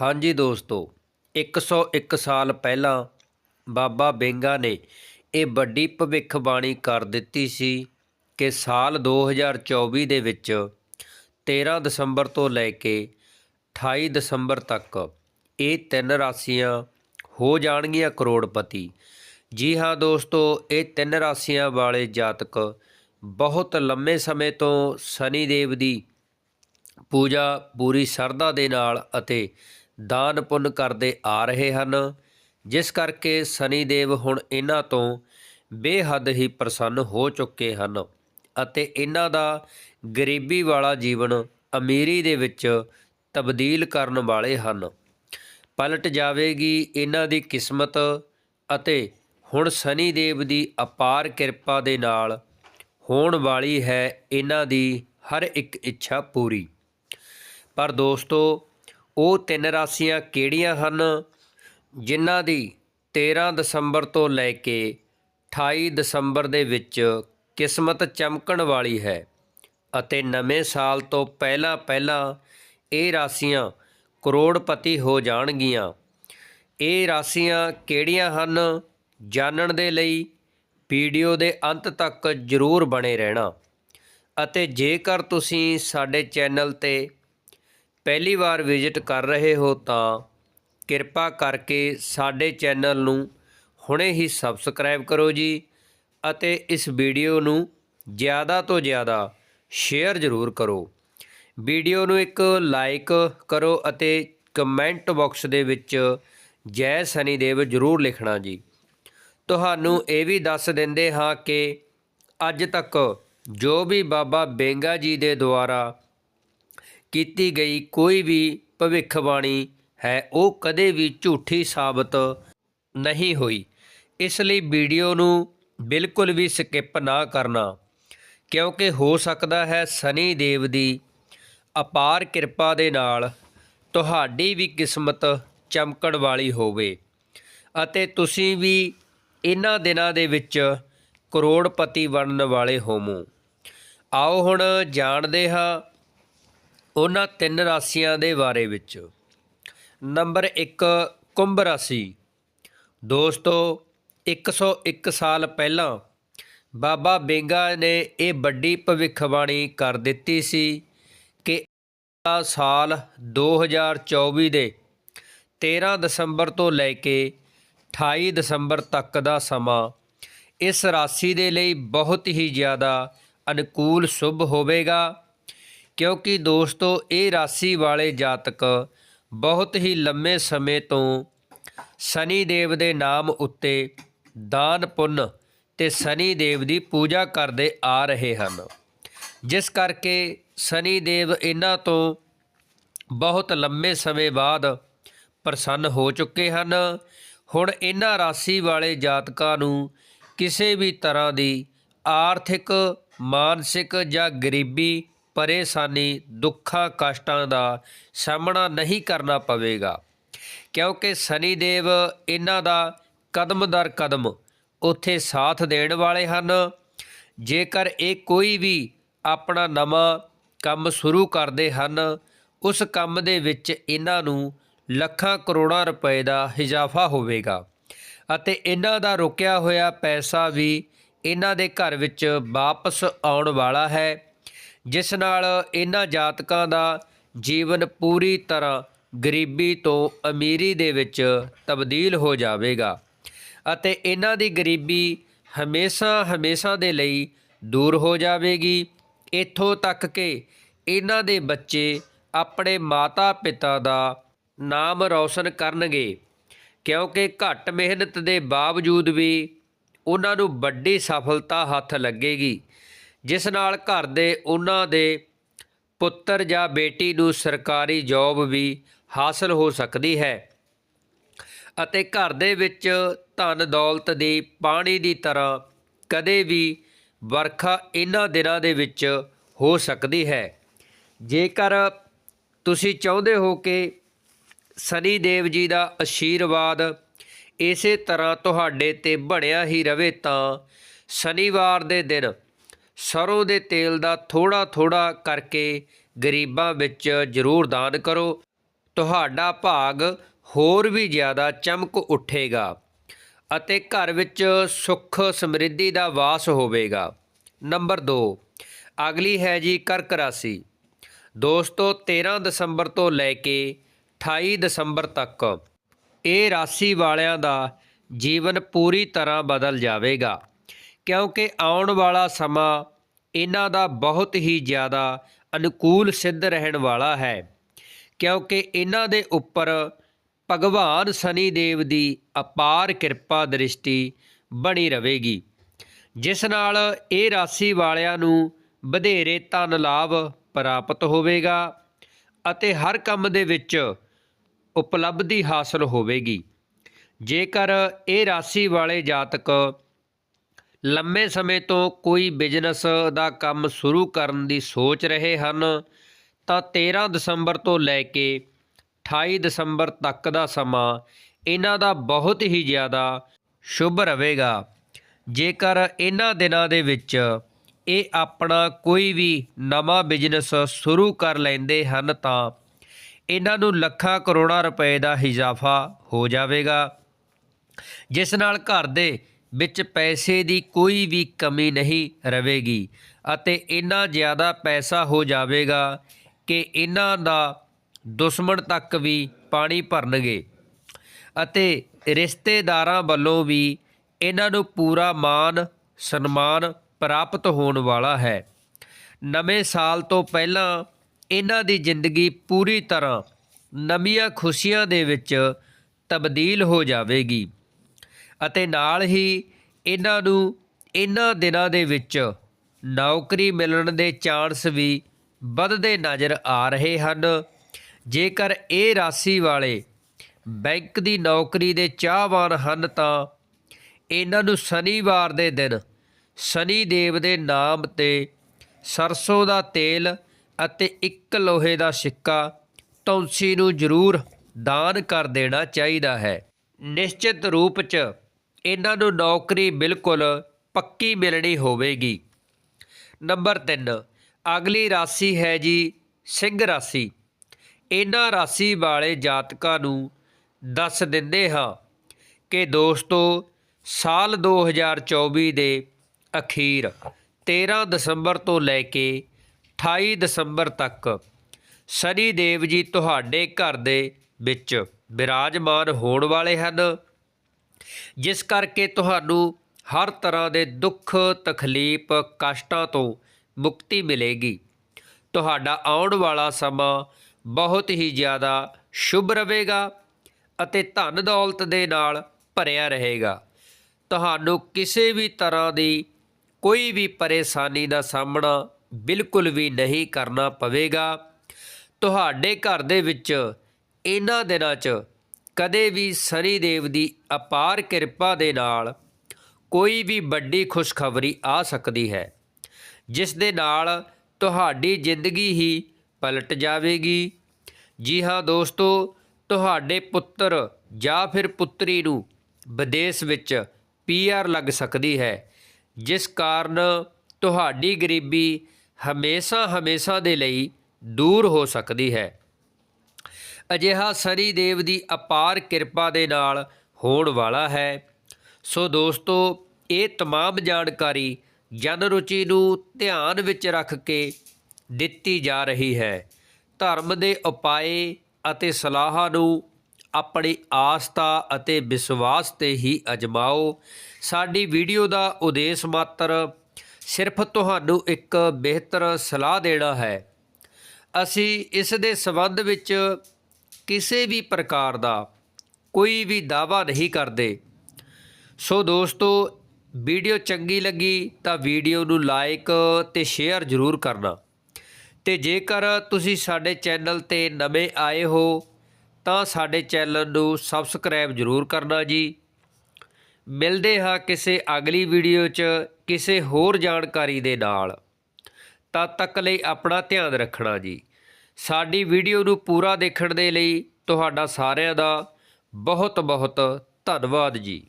ਹਾਂਜੀ ਦੋਸਤੋ 101 ਸਾਲ ਪਹਿਲਾਂ ਬਾਬਾ ਬੇਂਗਾ ਨੇ ਇਹ ਵੱਡੀ ਭਵਿੱਖਬਾਣੀ ਕਰ ਦਿੱਤੀ ਸੀ ਕਿ ਸਾਲ 2024 ਦੇ ਵਿੱਚ 13 ਦਸੰਬਰ ਤੋਂ ਲੈ ਕੇ 28 ਦਸੰਬਰ ਤੱਕ ਇਹ ਤਿੰਨ ਰਾਸ਼ੀਆਂ ਹੋ ਜਾਣਗੀਆਂ ਕਰੋੜਪਤੀ। ਜੀ ਹਾਂ ਦੋਸਤੋ, ਇਹ ਤਿੰਨ ਰਾਸ਼ੀਆਂ ਵਾਲੇ ਜਾਤਕ ਬਹੁਤ ਲੰਮੇ ਸਮੇਂ ਤੋਂ ਸ਼ਨੀ ਦੇਵ ਦੀ ਪੂਜਾ ਪੂਰੀ ਸ਼ਰਧਾ ਦੇ ਨਾਲ ਅਤੇ ਦਾਨ ਪੁੰਨ ਕਰਦੇ ਆ ਰਹੇ ਹਨ। ਜਿਸ ਕਰਕੇ ਸ਼ਨੀ ਦੇਵ ਹੁਣ ਇਹਨਾਂ ਤੋਂ ਬੇਹੱਦ ਹੀ ਪ੍ਰਸੰਨ ਹੋ ਚੁੱਕੇ ਹਨ ਅਤੇ ਇਹਨਾਂ ਦਾ ਗਰੀਬੀ ਵਾਲਾ ਜੀਵਨ ਅਮੀਰੀ ਦੇ ਵਿੱਚ ਤਬਦੀਲ ਕਰਨ ਵਾਲੇ ਹਨ। ਪਲਟ ਜਾਵੇਗੀ ਇਹਨਾਂ ਦੀ ਕਿਸਮਤ ਅਤੇ ਹੁਣ ਸ਼ਨੀ ਦੇਵ ਦੀ ਅਪਾਰ ਕਿਰਪਾ ਦੇ ਨਾਲ ਹੋਣ ਵਾਲੀ ਹੈ ਇਹਨਾਂ ਦੀ ਹਰ ਇੱਕ ਇੱਛਾ ਪੂਰੀ। ਪਰ ਦੋਸਤੋ ਉਹ ਤਿੰਨ ਰਾਸ਼ੀਆਂ ਕਿਹੜੀਆਂ ਹਨ? ਜਿਨ੍ਹਾਂ ਦੀ 13 ਦਸੰਬਰ ਤੋਂ ਲੈ ਕੇ 28 ਦਸੰਬਰ ਦੇ ਵਿੱਚ ਕਿਸਮਤ ਚਮਕਣ ਵਾਲੀ ਹੈ ਅਤੇ ਨਵੇਂ ਸਾਲ ਤੋਂ ਪਹਿਲਾਂ ਪਹਿਲਾਂ ਇਹ ਰਾਸ਼ੀਆਂ ਕਰੋੜਪਤੀ ਹੋ ਜਾਣਗੀਆਂ। ਇਹ ਰਾਸ਼ੀਆਂ ਕਿਹੜੀਆਂ ਹਨ? ਜਾਣਨ ਦੇ ਲਈ ਵੀਡੀਓ ਦੇ ਅੰਤ ਤੱਕ ਜ਼ਰੂਰ ਬਣੇ ਰਹਿਣਾ ਅਤੇ ਜੇਕਰ ਤੁਸੀਂ ਸਾਡੇ ਚੈਨਲ ਤੇ ਪਹਿਲੀ ਵਾਰ ਵਿਜ਼ਿਟ ਕਰ ਰਹੇ ਹੋ ਤਾਂ ਕਿਰਪਾ ਕਰਕੇ ਸਾਡੇ ਚੈਨਲ ਨੂੰ ਹੁਣੇ ਹੀ ਸਬਸਕ੍ਰਾਈਬ ਕਰੋ ਜੀ ਅਤੇ ਇਸ ਵੀਡੀਓ ਨੂੰ ਜ਼ਿਆਦਾ ਤੋਂ ਜ਼ਿਆਦਾ ਸ਼ੇਅਰ ਜ਼ਰੂਰ ਕਰੋ। ਵੀਡੀਓ ਨੂੰ ਇੱਕ ਲਾਈਕ ਕਰੋ ਅਤੇ ਕਮੈਂਟ ਬਾਕਸ ਦੇ ਵਿੱਚ ਜੈ ਸਨੀ ਦੇਵ ਜ਼ਰੂਰ ਲਿਖਣਾ ਜੀ। ਤੁਹਾਨੂੰ ਇਹ ਵੀ ਦੱਸ ਦਿੰਦੇ ਹਾਂ ਕਿ ਅੱਜ ਤੱਕ ਜੋ ਵੀ ਬਾਬਾ ਬੇਂਗਾ ਜੀ ਦੇ ਦੁਆਰਾ ਕੀਤੀ ਗਈ ਕੋਈ ਵੀ ਭਵਿੱਖਬਾਣੀ ਹੈ, ਉਹ ਕਦੇ ਵੀ ਝੂਠੀ ਸਾਬਤ ਨਹੀਂ ਹੋਈ। ਇਸ ਲਈ ਵੀਡੀਓ ਨੂੰ ਬਿਲਕੁਲ ਵੀ ਸਕਿਪ ਨਾ ਕਰਨਾ, ਕਿਉਂਕਿ ਹੋ ਸਕਦਾ ਹੈ ਸਨੀ ਦੇਵ ਦੀ ਅਪਾਰ ਕਿਰਪਾ ਦੇ ਨਾਲ ਤੁਹਾਡੀ ਵੀ ਕਿਸਮਤ ਚਮਕਣ ਵਾਲੀ ਹੋਵੇ ਅਤੇ ਤੁਸੀਂ ਵੀ ਇਹਨਾਂ ਦਿਨਾਂ ਦੇ ਵਿੱਚ ਕਰੋੜਪਤੀ ਬਣਨ ਵਾਲੇ ਹੋਵੋ। ਆਓ ਹੁਣ ਜਾਣਦੇ ਹਾਂ ਉਹਨਾਂ ਤਿੰਨ ਰਾਸ਼ੀਆਂ ਦੇ ਬਾਰੇ ਵਿੱਚ। ਨੰਬਰ 1 ਕੁੰਭ ਰਾਸ਼ੀ। ਦੋਸਤੋ 101 ਸਾਲ ਪਹਿਲਾਂ ਬਾਬਾ ਬੇਂਗਾ ਨੇ ਇਹ ਵੱਡੀ ਭਵਿੱਖਬਾਣੀ ਕਰ ਦਿੱਤੀ ਸੀ ਕਿ ਆ ਸਾਲ 2024 ਦੇ 13 ਦਸੰਬਰ ਤੋਂ ਲੈ ਕੇ 28 ਦਸੰਬਰ ਤੱਕ ਦਾ ਸਮਾਂ ਇਸ ਰਾਸ਼ੀ ਦੇ ਲਈ ਬਹੁਤ ਹੀ ਜ਼ਿਆਦਾ ਅਨੁਕੂਲ ਸ਼ੁਭ ਹੋਵੇਗਾ। ਕਿਉਂਕਿ ਦੋਸਤੋ, ਇਹ ਰਾਸ਼ੀ ਵਾਲੇ ਜਾਤਕ ਬਹੁਤ ਹੀ ਲੰਮੇ ਸਮੇਂ ਤੋਂ ਸ਼ਨੀ ਦੇਵ ਦੇ ਨਾਮ ਉੱਤੇ ਦਾਨ ਪੁੰਨ ਤੇ ਸ਼ਨੀ ਦੇਵ ਦੀ ਪੂਜਾ ਕਰਦੇ ਆ ਰਹੇ ਹਨ। ਜਿਸ ਕਰਕੇ ਸ਼ਨੀ ਦੇਵ ਇਹਨਾਂ ਤੋਂ ਬਹੁਤ ਲੰਮੇ ਸਮੇਂ ਬਾਅਦ ਪ੍ਰਸੰਨ ਹੋ ਚੁੱਕੇ ਹਨ। ਹੁਣ ਇਹਨਾਂ ਰਾਸ਼ੀ ਵਾਲੇ ਜਾਤਕਾਂ ਨੂੰ ਕਿਸੇ ਵੀ ਤਰ੍ਹਾਂ ਦੀ ਆਰਥਿਕ, ਮਾਨਸਿਕ ਜਾਂ ਗਰੀਬੀ ਪਰੇਸ਼ਾਨੀ ਦੁੱਖਾਂ, ਕਸ਼ਟਾਂ ਦਾ ਸਾਹਮਣਾ ਨਹੀਂ ਕਰਨਾ ਪਵੇਗਾ। ਕਿਉਂਕਿ ਸ਼ਨੀ ਦੇਵ ਇਹਨਾਂ ਦਾ ਕਦਮ ਦਰ ਕਦਮ ਉੱਥੇ ਸਾਥ ਦੇਣ ਵਾਲੇ ਹਨ। ਜੇਕਰ ਇਹ ਕੋਈ ਵੀ ਆਪਣਾ ਨਵਾਂ ਕੰਮ ਸ਼ੁਰੂ ਕਰਦੇ ਹਨ, ਉਸ ਕੰਮ ਦੇ ਵਿੱਚ ਇਹਨਾਂ ਨੂੰ ਲੱਖਾਂ ਕਰੋੜਾਂ ਰੁਪਏ ਦਾ ਇਜ਼ਾਫਾ ਹੋਵੇਗਾ। ਅਤੇ ਇਹਨਾਂ ਦਾ ਰੁਕਿਆ ਹੋਇਆ ਪੈਸਾ ਵੀ ਇਹਨਾਂ ਦੇ ਘਰ ਵਿੱਚ ਵਾਪਸ ਆਉਣ ਵਾਲਾ ਹੈ। ਜਿਸ ਨਾਲ ਇਹਨਾਂ ਜਾਤਕਾਂ ਦਾ ਜੀਵਨ ਪੂਰੀ ਤਰ੍ਹਾਂ ਗਰੀਬੀ ਤੋਂ ਅਮੀਰੀ ਦੇ ਵਿੱਚ ਤਬਦੀਲ ਹੋ ਜਾਵੇਗਾ ਅਤੇ ਇਹਨਾਂ ਦੀ ਗਰੀਬੀ ਹਮੇਸ਼ਾ ਹਮੇਸ਼ਾ ਦੇ ਲਈ ਦੂਰ ਹੋ ਜਾਵੇਗੀ। ਇੱਥੋਂ ਤੱਕ ਕਿ ਇਹਨਾਂ ਦੇ ਬੱਚੇ ਆਪਣੇ ਮਾਤਾ-ਪਿਤਾ ਦਾ ਨਾਮ ਰੌਸ਼ਨ ਕਰਨਗੇ, ਕਿਉਂਕਿ ਘੱਟ ਮਿਹਨਤ ਦੇ ਬਾਵਜੂਦ ਵੀ ਉਹਨਾਂ ਨੂੰ ਵੱਡੀ ਸਫਲਤਾ ਹੱਥ ਲੱਗੇਗੀ। ਜਿਸ ਨਾਲ ਘਰ ਦੇ ਉਹਨਾਂ ਦੇ ਪੁੱਤਰ ਜਾਂ ਬੇਟੀ ਨੂੰ ਸਰਕਾਰੀ ਜੌਬ ਵੀ ਹਾਸਲ ਹੋ ਸਕਦੀ ਹੈ ਅਤੇ ਘਰ ਦੇ ਵਿੱਚ ਧਨ ਦੌਲਤ ਦੀ ਪਾਣੀ ਦੀ ਤਰ੍ਹਾਂ ਕਦੇ ਵੀ ਵਰਖਾ ਇਹਨਾਂ ਦਿਨਾਂ ਦੇ ਵਿੱਚ ਹੋ ਸਕਦੀ ਹੈ। ਜੇਕਰ ਤੁਸੀਂ ਚਾਹੁੰਦੇ ਹੋ ਕਿ ਸਨੀ ਦੇਵ ਜੀ ਦਾ ਆਸ਼ੀਰਵਾਦ ਇਸੇ ਤਰ੍ਹਾਂ ਤੁਹਾਡੇ ਤੇ ਬਣਿਆ ਹੀ ਰਵੇ ਤਾਂ ਸ਼ਨੀਵਾਰ ਦੇ ਦਿਨ ਸਰੋਂ ਦੇ ਤੇਲ ਦਾ ਥੋੜਾ ਥੋੜਾ ਕਰਕੇ ਗਰੀਬਾਂ ਵਿੱਚ ਜ਼ਰੂਰ ਦਾਨ ਕਰੋ। ਤੁਹਾਡਾ ਭਾਗ ਹੋਰ ਵੀ ਜ਼ਿਆਦਾ ਚਮਕ ਉੱਠੇਗਾ ਅਤੇ ਘਰ ਵਿੱਚ ਸੁੱਖ ਸਮਰਿੱਧੀ ਦਾ ਵਾਸ ਹੋਵੇਗਾ। ਨੰਬਰ 2 ਅਗਲੀ ਹੈ ਜੀ ਕਰਕ ਰਾਸ਼ੀ। ਦੋਸਤੋ 13 ਦਸੰਬਰ ਤੋਂ ਲੈ ਕੇ 28 ਦਸੰਬਰ ਤੱਕ ਇਹ ਰਾਸ਼ੀ ਵਾਲਿਆਂ ਦਾ ਜੀਵਨ ਪੂਰੀ ਤਰ੍ਹਾਂ ਬਦਲ ਜਾਵੇਗਾ। ਕਿਉਂਕਿ ਆਉਣ ਵਾਲਾ ਸਮਾਂ ਇਹਨਾਂ ਦਾ ਬਹੁਤ ਹੀ ਜ਼ਿਆਦਾ ਅਨੁਕੂਲ ਸਿੱਧ ਰਹਿਣ ਵਾਲਾ ਹੈ। ਕਿਉਂਕਿ ਇਹਨਾਂ ਦੇ ਉੱਪਰ ਭਗਵਾਨ ਸਨੀ ਦੇਵ ਦੀ ਅਪਾਰ ਕਿਰਪਾ ਦ੍ਰਿਸ਼ਟੀ ਬਣੀ ਰਹੇਗੀ। ਜਿਸ ਨਾਲ ਇਹ ਰਾਸ਼ੀ ਵਾਲਿਆਂ ਨੂੰ ਵਧੇਰੇ ਧਨ ਲਾਭ ਪ੍ਰਾਪਤ ਹੋਵੇਗਾ ਅਤੇ ਹਰ ਕੰਮ ਦੇ ਵਿੱਚ ਉਪਲਬਧੀ ਹਾਸਲ ਹੋਵੇਗੀ। ਜੇਕਰ ਇਹ ਰਾਸ਼ੀ ਵਾਲੇ ਜਾਤਕ ਲੰਮੇ ਸਮੇਂ ਤੋਂ ਕੋਈ ਬਿਜ਼ਨਸ ਦਾ ਕੰਮ ਸ਼ੁਰੂ ਕਰਨ ਦੀ ਸੋਚ ਰਹੇ ਹਨ, ਤਾਂ 13 ਦਸੰਬਰ ਤੋਂ ਲੈ ਕੇ 28 ਦਸੰਬਰ ਤੱਕ ਦਾ ਸਮਾਂ ਇਹਨਾਂ ਦਾ ਬਹੁਤ ਹੀ ਜ਼ਿਆਦਾ ਸ਼ੁਭ ਰਹੇਗਾ। ਜੇਕਰ ਇਹਨਾਂ ਦਿਨਾਂ ਦੇ ਵਿੱਚ ਇਹ ਆਪਣਾ ਕੋਈ ਵੀ ਨਵਾਂ ਬਿਜ਼ਨਸ ਸ਼ੁਰੂ ਕਰ ਲੈਂਦੇ ਹਨ, ਤਾਂ ਇਹਨਾਂ ਨੂੰ ਲੱਖਾਂ ਕਰੋੜਾਂ ਰੁਪਏ ਦਾ ਇਜ਼ਾਫਾ ਹੋ ਜਾਵੇਗਾ। ਜਿਸ ਨਾਲ ਘਰ ਦੇ ਵਿੱਚ ਪੈਸੇ ਦੀ ਕੋਈ ਵੀ ਕਮੀ ਨਹੀਂ ਰਹੇਗੀ ਅਤੇ ਇੰਨਾ ਜ਼ਿਆਦਾ ਪੈਸਾ ਹੋ ਜਾਵੇਗਾ ਕਿ ਇਹਨਾਂ ਦਾ ਦੁਸ਼ਮਣ ਤੱਕ ਵੀ ਪਾਣੀ ਭਰਨਗੇ ਅਤੇ ਰਿਸ਼ਤੇਦਾਰਾਂ ਵੱਲੋਂ ਵੀ ਇਹਨਾਂ ਨੂੰ ਪੂਰਾ ਮਾਨ ਸਨਮਾਨ ਪ੍ਰਾਪਤ ਹੋਣ ਵਾਲਾ ਹੈ। ਨਵੇਂ ਸਾਲ ਤੋਂ ਪਹਿਲਾਂ ਇਹਨਾਂ ਦੀ ਜ਼ਿੰਦਗੀ ਪੂਰੀ ਤਰ੍ਹਾਂ ਨਵੀਆਂ ਖੁਸ਼ੀਆਂ ਦੇ ਵਿੱਚ ਤਬਦੀਲ ਹੋ ਜਾਵੇਗੀ। ਅਤੇ ਨਾਲ ਹੀ ਇਹਨਾਂ ਨੂੰ ਇਹਨਾਂ ਦਿਨਾਂ ਦੇ ਵਿੱਚ ਨੌਕਰੀ ਮਿਲਣ ਦੇ ਚਾਂਸ ਵੀ ਵੱਧਦੇ ਨਜ਼ਰ ਆ ਰਹੇ ਹਨ। ਜੇਕਰ ਇਹ ਰਾਸ਼ੀ ਵਾਲੇ ਬੈਂਕ ਦੀ ਨੌਕਰੀ ਦੇ ਚਾਹਵਾਨ ਹਨ ਤਾਂ ਇਹਨਾਂ ਨੂੰ ਸ਼ਨੀਵਾਰ ਦੇ ਦਿਨ ਸ਼ਨੀ ਦੇਵ ਦੇ ਨਾਮ ਤੇ ਸਰਸੋਂ ਦਾ ਤੇਲ ਅਤੇ ਇੱਕ ਲੋਹੇ ਦਾ ਸਿੱਕਾ ਤੁਲਸੀ ਨੂੰ ਜ਼ਰੂਰ ਦਾਨ ਕਰ ਦੇਣਾ ਚਾਹੀਦਾ ਹੈ। ਨਿਸ਼ਚਿਤ ਰੂਪ 'ਚ ਇਹਨਾਂ ਨੂੰ ਨੌਕਰੀ ਬਿਲਕੁਲ ਪੱਕੀ ਮਿਲਣੀ ਹੋਵੇਗੀ। ਨੰਬਰ 3 ਅਗਲੀ ਰਾਸ਼ੀ ਹੈ ਜੀ ਸਿੰਘ ਰਾਸ਼ੀ। ਇਹਨਾਂ ਰਾਸ਼ੀ ਵਾਲੇ ਜਾਤਕਾਂ ਨੂੰ ਦੱਸ ਦਿੰਦੇ ਹਾਂ ਕਿ ਦੋਸਤੋ, ਸਾਲ 2024 ਦੇ ਅਖੀਰ 13 ਦਸੰਬਰ ਤੋਂ ਲੈ ਕੇ 28 ਦਸੰਬਰ ਤੱਕ ਸ਼ਨੀ ਦੇਵ ਜੀ ਤੁਹਾਡੇ ਘਰ ਦੇ ਵਿੱਚ ਵਿਰਾਜਮਾਨ ਹੋਣ ਵਾਲੇ ਹਨ। ਜਿਸ ਕਰਕੇ ਤੁਹਾਨੂੰ ਹਰ ਤਰ੍ਹਾਂ ਦੇ ਦੁੱਖ, ਤਕਲੀਫ, ਕਸ਼ਟਾਂ ਤੋਂ ਮੁਕਤੀ ਮਿਲੇਗੀ। ਤੁਹਾਡਾ ਆਉਣ ਵਾਲਾ ਸਮਾਂ ਬਹੁਤ ਹੀ ਜ਼ਿਆਦਾ ਸ਼ੁਭ ਰਹੇਗਾ ਅਤੇ ਧਨ ਦੌਲਤ ਦੇ ਨਾਲ ਭਰਿਆ ਰਹੇਗਾ। ਤੁਹਾਨੂੰ ਕਿਸੇ ਵੀ ਤਰ੍ਹਾਂ ਦੀ ਕੋਈ ਵੀ ਪਰੇਸ਼ਾਨੀ ਦਾ ਸਾਹਮਣਾ ਬਿਲਕੁਲ ਵੀ ਨਹੀਂ ਕਰਨਾ ਪਵੇਗਾ। ਤੁਹਾਡੇ ਘਰ ਦੇ ਵਿੱਚ ਇਹਨਾਂ ਦਿਨਾਂ 'ਚ ਕਦੇ ਵੀ ਸਨੀ ਦੇਵ ਦੀ ਅਪਾਰ ਕਿਰਪਾ ਦੇ ਨਾਲ ਕੋਈ ਵੀ ਵੱਡੀ ਖੁਸ਼ਖਬਰੀ ਆ ਸਕਦੀ ਹੈ, ਜਿਸ ਦੇ ਨਾਲ ਤੁਹਾਡੀ ਜ਼ਿੰਦਗੀ ਹੀ ਪਲਟ ਜਾਵੇਗੀ। ਜੀ ਹਾਂ ਦੋਸਤੋ, ਤੁਹਾਡੇ ਪੁੱਤਰ ਜਾਂ ਫਿਰ ਪੁੱਤਰੀ ਨੂੰ ਵਿਦੇਸ਼ ਵਿੱਚ ਪੀਆਰ ਲੱਗ ਸਕਦੀ ਹੈ, ਜਿਸ ਕਾਰਨ ਤੁਹਾਡੀ ਗਰੀਬੀ ਹਮੇਸ਼ਾ ਹਮੇਸ਼ਾ ਦੇ ਲਈ ਦੂਰ ਹੋ ਸਕਦੀ ਹੈ। ਅਜਿਹਾ ਸਨੀ ਦੇਵ ਦੀ ਅਪਾਰ ਕਿਰਪਾ ਦੇ ਨਾਲ ਹੋਣ ਵਾਲਾ ਹੈ ਸੋ ਦੋਸਤੋ ਇਹ तमाम ਜਾਣਕਾਰੀ ਜਨ ਰੁਚੀ ਨੂੰ ਧਿਆਨ ਵਿੱਚ ਰੱਖ ਕੇ ਦਿੱਤੀ ਜਾ ਰਹੀ ਹੈ ਧਰਮ ਦੇ ਉਪਾਏ ਅਤੇ ਸਲਾਹਾਂ ਨੂੰ ਆਪਣੀ ਆਸਥਾ ਅਤੇ ਵਿਸ਼ਵਾਸ ਤੇ ਹੀ ਅਜਮਾਓ ਸਾਡੀ ਵੀਡੀਓ ਦਾ ਉਦੇਸ਼ ਮਾਤਰ ਸਿਰਫ ਤੁਹਾਨੂੰ ਇੱਕ ਬਿਹਤਰ ਸਲਾਹ ਦੇਣਾ ਹੈ ਅਸੀਂ ਇਸ ਦੇ ਸਬੰਧ ਵਿੱਚ ਕਿਸੇ ਵੀ ਪ੍ਰਕਾਰ ਦਾ ਕੋਈ ਵੀ ਦਾਵਾ ਨਹੀਂ ਕਰਦੇ। ਸੋ ਦੋਸਤੋ, ਵੀਡੀਓ ਚੰਗੀ ਲੱਗੀ ਤਾਂ ਵੀਡੀਓ ਨੂੰ ਲਾਈਕ ਤੇ ਸ਼ੇਅਰ ਜ਼ਰੂਰ ਕਰਨਾ। ਤੇ ਜੇਕਰ ਤੁਸੀਂ ਸਾਡੇ ਚੈਨਲ ਤੇ ਨਵੇਂ ਆਏ ਹੋ, ਤਾਂ ਸਾਡੇ ਚੈਨਲ ਨੂੰ ਸਬਸਕ੍ਰਾਈਬ ਜ਼ਰੂਰ ਕਰਨਾ ਜੀ। ਮਿਲਦੇ ਹਾਂ ਕਿਸੇ ਅਗਲੀ ਵੀਡੀਓ 'ਚ ਕਿਸੇ ਹੋਰ ਜਾਣਕਾਰੀ ਦੇ ਨਾਲ। ਤਦ ਤੱਕ ਲਈ ਆਪਣਾ ਧਿਆਨ ਰੱਖਣਾ ਜੀ। ਸਾਡੀ ਵੀਡੀਓ ਨੂੰ ਪੂਰਾ ਦੇਖਣ ਦੇ ਲਈ ਤੁਹਾਡਾ ਸਾਰਿਆਂ ਦਾ ਬਹੁਤ ਬਹੁਤ ਧੰਨਵਾਦ ਜੀ।